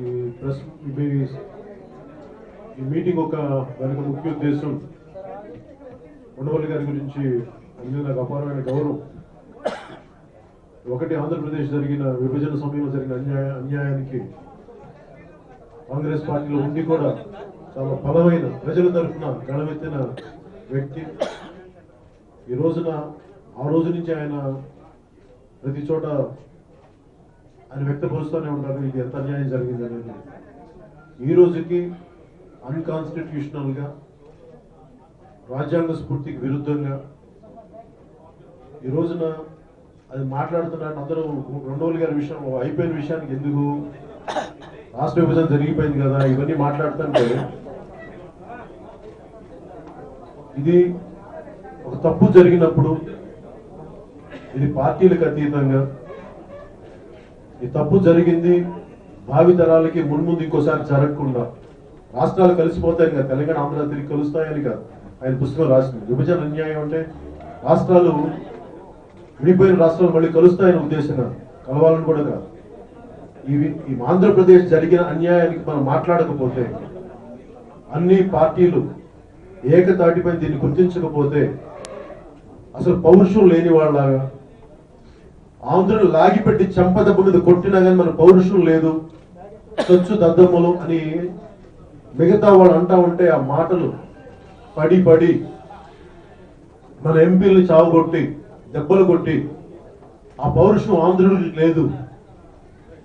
ఈ ప్రెస్ ఈ మీటింగ్ ఒక దానికి ముఖ్య ఉద్దేశం. ఉండవల్లి గారి గురించి అందులో నాకు అపారమైన గౌరవం. ఒకటి ఆంధ్రప్రదేశ్ జరిగిన విభజన సమయంలో జరిగిన అన్యాయ అన్యాయానికి కాంగ్రెస్ పార్టీలో ఉండి కూడా చాలా బలమైన ప్రజల తరఫున గణమెత్తిన వ్యక్తి. ఈ రోజున ఆ రోజు నుంచి ఆయన ప్రతి చోట అని వ్యక్తపరుస్తూనే ఉంటారు. ఇది ఎంత అన్యాయం జరిగిందనేది ఈ రోజుకి అన్కాన్స్టిట్యూషనల్గా రాజ్యాంగ స్ఫూర్తికి విరుద్ధంగా ఈ రోజున అది మాట్లాడుతున్నాను అందరూ రెండోలు గారి విషయం అయిపోయిన విషయానికి ఎందుకు రాష్ట్ర విభజన జరిగిపోయింది కదా ఇవన్నీ మాట్లాడుతుంటే ఇది ఒక తప్పు జరిగినప్పుడు ఇది పార్టీలకు అతీతంగా ఈ తప్పు జరిగింది. భావి తరాలకి మున్ముందు ఇంకోసారి జరగకుండా రాష్ట్రాలు కలిసిపోతాయి కదా. తెలంగాణ ఆంధ్ర తిరిగి కలుస్తాయని కాదు ఆయన పుస్తకం రాసింది. విభజన అన్యాయం అంటే రాష్ట్రాలు విడిపోయిన రాష్ట్రాలు మళ్ళీ కలుస్తాయని ఉద్దేశం కలవాలని కూడా కాదు. ఇవి ఈ ఆంధ్రప్రదేశ్ జరిగిన అన్యాయానికి మనం మాట్లాడకపోతే అన్ని పార్టీలు ఏకతాటిపై దీన్ని గుర్తించకపోతే అసలు పౌరుషం లేని వాళ్ళలాగా ఆంధ్రులు లాగిపెట్టి చెంపదెబ్బ మీద కొట్టినా కానీ మన పౌరుషం లేదు. చచ్చు దద్దమ్మలు అని మిగతా వాళ్ళు అంటా ఉంటే ఆ మాటలు పడి పడి మన ఎంపీలు చావుకొట్టి దెబ్బలు కొట్టి ఆ పౌరుషం ఆంధ్రుడికి లేదు.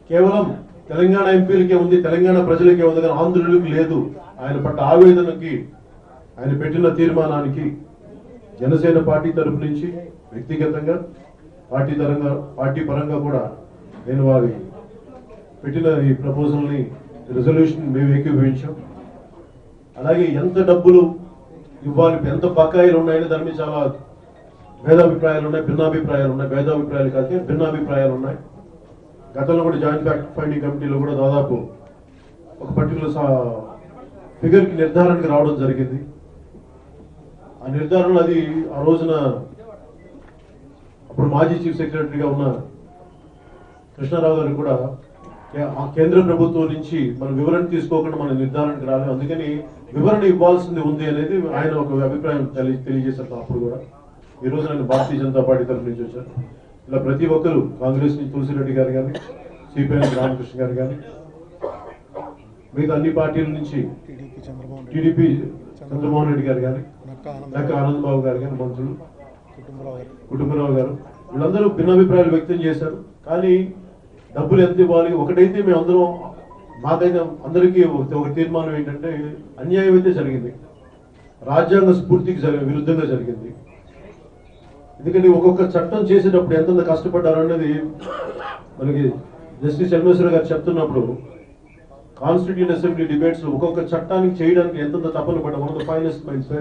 కేవలం తెలంగాణ ఎంపీలకే ఉంది తెలంగాణ ప్రజలకే ఉంది కానీ ఆంధ్రుడికి లేదు. ఆయన పట్ల ఆవేదనకి ఆయన పెట్టిన తీర్మానానికి జనసేన పార్టీ తరపు నుంచి వ్యక్తిగతంగా పార్టీ తరంగా పార్టీ పరంగా కూడా నేను వారి పెట్టిన ఈ ప్రపోజల్ని రిజల్యూషన్ మేము ఏకీభవించాం. అలాగే ఎంత డబ్బులు ఇవ్వాలి ఎంత బకాయిలు ఉన్నాయని దాని మీద చాలా భేదాభిప్రాయాలు ఉన్నాయి భిన్నాభిప్రాయాలు ఉన్నాయి భేదాభిప్రాయాలు కాదు భిన్నాభిప్రాయాలు ఉన్నాయి. గతంలో కూడా జాయింట్ ఫ్యాక్ట్ ఫైండింగ్ కమిటీలో కూడా దాదాపు ఒక పర్టికులర్ ఫిగర్కి నిర్ధారణకి రావడం జరిగింది. ఆ నిర్ధారణ అది ఆ రోజున అప్పుడు మాజీ చీఫ్ సెక్రటరీగా ఉన్న కృష్ణారావు గారు కూడా ఆ కేంద్ర ప్రభుత్వం నుంచి మనం వివరణ తీసుకోకుండా మన నిర్ధారణకు రాలేదు. అందుకని వివరణ ఇవ్వాల్సింది ఉంది అనేది ఆయన ఒక అభిప్రాయం తెలి తెలియజేశారు అప్పుడు కూడా. ఈ రోజు ఆయన భారతీయ జనతా పార్టీ తరఫు నుంచి వచ్చారు ఇలా ప్రతి ఒక్కరు కాంగ్రెస్ నుంచి తులసిరెడ్డి గారు కానీ సిపిఐ రామకృష్ణ గారు కానీ మిగతా అన్ని పార్టీల నుంచి టీడీపీ చంద్రబాబు రెడ్డి టీడీపీ చంద్రమోహన్ రెడ్డి గారు కానీ నక్క నక్క ఆనంద్ ఆనంద్ బాబు గారు కానీ మంత్రులు కుటుంబరావు గారు. వీళ్ళందరూ భిన్నాభిప్రాయాలు వ్యక్తం చేశారు. కానీ డబ్బులు ఎంత ఇవ్వాలి? ఒకటైతే మేము అందరం మాకైతే అందరికీ ఒక తీర్మానం ఏంటంటే అన్యాయం అయితే జరిగింది. రాజ్యాంగ స్ఫూర్తికి విరుద్ధంగా జరిగింది. ఎందుకంటే ఒక్కొక్క చట్టం చేసేటప్పుడు ఎంతంత కష్టపడ్డారు అనేది మనకి జస్టిస్ చంద్రశేఖర గారు చెప్తున్నప్పుడు కాన్స్టిట్యూషన్ అసెంబ్లీ డిబేట్స్ ఒక్కొక్క చట్టానికి చేయడానికి ఎంతంత తపన పడ్డా one of the finest minds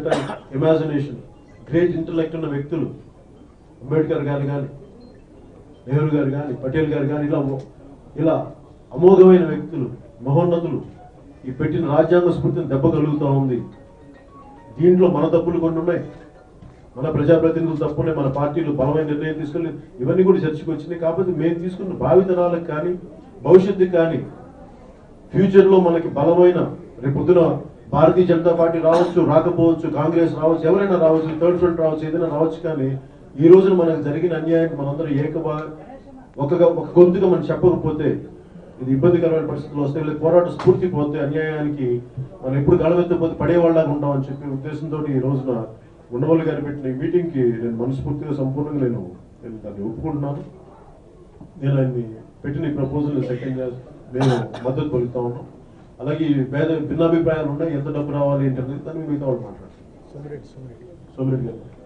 imagination great intellect ఉన్న వ్యక్తులు అంబేద్కర్ గారు కానీ నెహ్రూ గారు కానీ పటేల్ గారు కానీ ఇలా ఇలా అమోఘమైన వ్యక్తులు మహోన్నతులు ఈ పెట్టిన రాజ్యాంగ స్ఫూర్తిని దెబ్బ కలుగుతూ ఉంది. దీంట్లో మన తప్పులు కొన్ని ఉన్నాయి. మన ప్రజాప్రతినిధులు తప్పు మన పార్టీలు బలమైన నిర్ణయం తీసుకుని ఇవన్నీ కూడా చర్చకు వచ్చినాయి కాకపోతే మేము తీసుకున్న భావితరాలకు కానీ భవిష్యత్తుకి కానీ ఫ్యూచర్లో మనకి బలమైన రేపు పొద్దున భారతీయ జనతా పార్టీ రావచ్చు రాకపోవచ్చు కాంగ్రెస్ రావచ్చు ఎవరైనా రావచ్చు థర్డ్ ఫ్రంట్ రావచ్చు ఏదైనా రావచ్చు కానీ ఈ రోజున మనకు జరిగిన అన్యాయం మనందరూ ఏకబా ఒక ఒక గొంతుగా మనం చెప్పకపోతే ఇది ఇబ్బందికరమైన పరిస్థితులు వస్తే లేదా పోరాట స్ఫూర్తి పోతే అన్యాయానికి మనం ఎప్పుడు గడవెత్తపోతే పడేవాళ్ళగా ఉంటామని చెప్పి ఉద్దేశంతో ఈ రోజున ఉండవల్లి గారు పెట్టిన ఈ మీటింగ్కి నేను మనస్ఫూర్తిగా సంపూర్ణంగా నేను నేను దాన్ని ఒప్పుకుంటున్నాను. నేను ఆయన్ని పెట్టిన ఈ ప్రపోజల్ సెకండ్ మేము మద్దతు పలుకుతా ఉన్నాం అలాగే భేద భిన్నాభిప్రాయాలు ఉన్నాయి ఎంత డబ్బు రావాలి ఏంటనేది దాన్ని మిగతా వాళ్ళు మాట్లాడతారు సోమిరెడ్డి సోమిరెడ్డి. సోమిరెడ్డి గారు.